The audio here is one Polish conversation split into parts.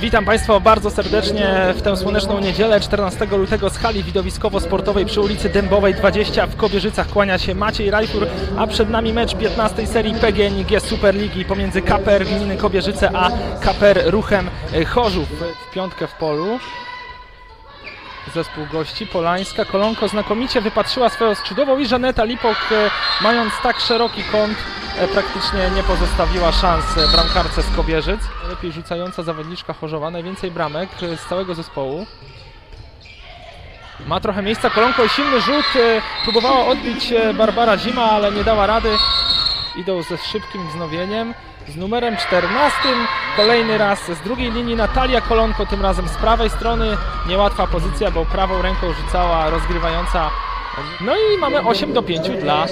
Witam Państwa bardzo serdecznie w tę słoneczną niedzielę 14 lutego z hali widowiskowo-sportowej przy ulicy Dębowej 20 w Kobierzycach. Kłania się Maciej Rajfur, a przed nami mecz 15 serii PGNiG Superligi pomiędzy KPR Gminy Kobierzyce a KPR Ruchem Chorzów w piątkę w polu. Zespół gości Polańska. Kolonko znakomicie wypatrzyła swoją skrzydłową i Żaneta Lipok, e, mając tak szeroki kąt, e, praktycznie nie pozostawiła szans e, bramkarce z Kobierzyc. Lepiej rzucająca zawodniczka Chorzowa, najwięcej bramek e, z całego zespołu. Ma trochę miejsca Kolonko i silny rzut. e, Próbowała odbić e, Barbara Zima, ale nie dała rady. Idą ze szybkim wznowieniem. Z numerem 14 kolejny raz z drugiej linii Natalia Kolonko, tym razem z prawej strony. Niełatwa pozycja, bo prawą ręką rzucała rozgrywająca. No i mamy 8 do 5 dla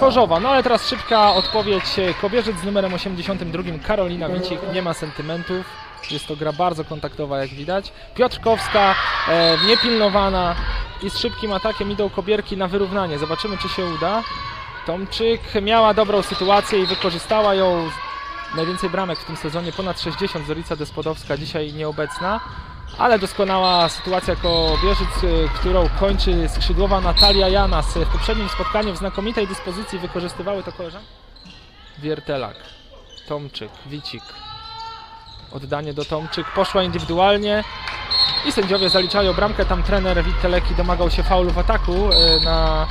Chorzowa. No ale teraz szybka odpowiedź Kobierzyc z numerem 82 Karolina Wicik. Nie ma sentymentów. Jest to gra bardzo kontaktowa, jak widać. Piotrkowska, e, niepilnowana i z szybkim atakiem idą Kobierki na wyrównanie. Zobaczymy, czy się uda. Tomczyk miała dobrą sytuację i wykorzystała ją. Najwięcej bramek w tym sezonie, ponad 60. Zorica Despodowska dzisiaj nieobecna. Ale doskonała sytuacja Kobierzyc, y, którą kończy skrzydłowa Natalia Janas. W poprzednim spotkaniu w znakomitej dyspozycji wykorzystywały to koleżanki. Wiertelak, Tomczyk, Wicik. Oddanie do Tomczyk, poszła indywidualnie i sędziowie zaliczają bramkę. Tam trener Witteleki domagał się faulu w ataku y, na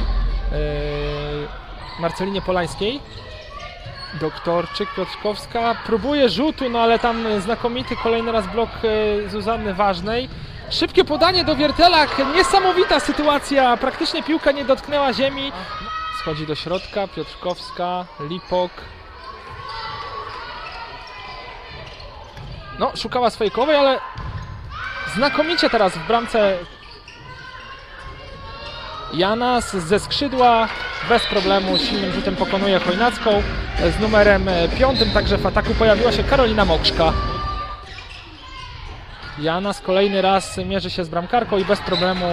y, Marcelinie Polańskiej. Doktorczyk, Piotrkowska próbuje rzutu, no ale tam znakomity kolejny raz blok e, Zuzanny Ważnej. Szybkie podanie do Wiertelak, niesamowita sytuacja, praktycznie piłka nie dotknęła ziemi. Schodzi do środka, Piotrkowska, Lipok. No, szukała swojej kowej, ale znakomicie teraz w bramce Janas ze skrzydła bez problemu silnym rzutem pokonuje Chojnacką. Z numerem piątym także w ataku pojawiła się Karolina Mokrzka. Janas kolejny raz mierzy się z bramkarką i bez problemu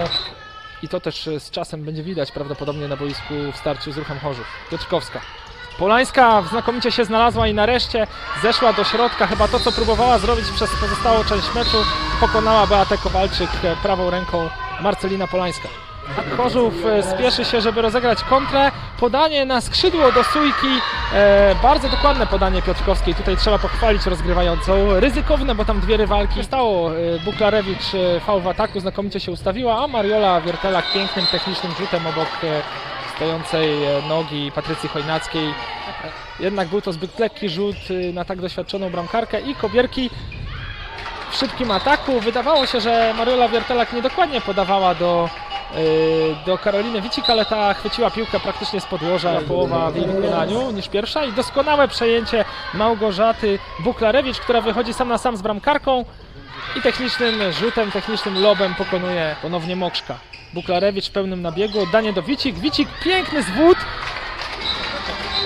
i to też z czasem będzie widać prawdopodobnie na boisku w starciu z ruchem Chorzów. Piotrkowska. Polańska znakomicie się znalazła i nareszcie zeszła do środka. Chyba to, co próbowała zrobić przez pozostałą część meczu, pokonała Beatę Kowalczyk prawą ręką Marcelina Polańska. Chorzów e, spieszy się, żeby rozegrać kontrę. Podanie na skrzydło do Sujki. E, bardzo dokładne podanie Piotrkowskiej. Tutaj trzeba pochwalić rozgrywającą. Ryzykowne, bo tam dwie rywalki. Stało e, Buklarewicz e, fał w ataku, znakomicie się ustawiła, a Mariola Wiertelak pięknym technicznym rzutem obok stojącej nogi Patrycji Chojnackiej. Jednak był to zbyt lekki rzut na tak doświadczoną bramkarkę i Kobierki w szybkim ataku. Wydawało się, że Mariola Wiertelak niedokładnie podawała do, do Karoliny Wicik, ale ta chwyciła piłkę praktycznie z podłoża, połowa w jej wykonaniu niż pierwsza. I doskonałe przejęcie Małgorzaty Buklarewicz, która wychodzi sam na sam z bramkarką i technicznym rzutem, technicznym lobem pokonuje ponownie Mokrzka. Buklarewicz w pełnym nabiegu, oddanie do Wicik, Wicik piękny zwód,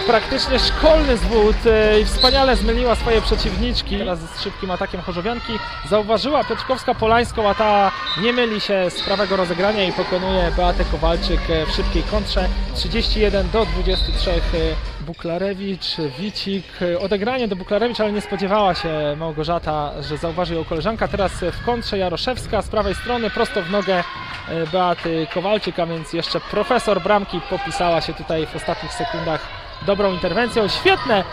praktycznie szkolny zwód e, i wspaniale zmyliła swoje przeciwniczki. Teraz z szybkim atakiem Chorzowianki zauważyła Piotrkowska Polańską, a ta nie myli się z prawego rozegrania i pokonuje Beatę Kowalczyk e, w szybkiej kontrze 31 do 23 e, Buklarewicz, Wicik, odegranie do Buklarewicz, ale nie spodziewała się Małgorzata, że zauważy ją koleżanka. Teraz w kontrze Jaroszewska z prawej strony, prosto w nogę Beaty Kowalczyk, a więc jeszcze profesor bramki popisała się tutaj w ostatnich sekundach dobrą interwencją. Świetne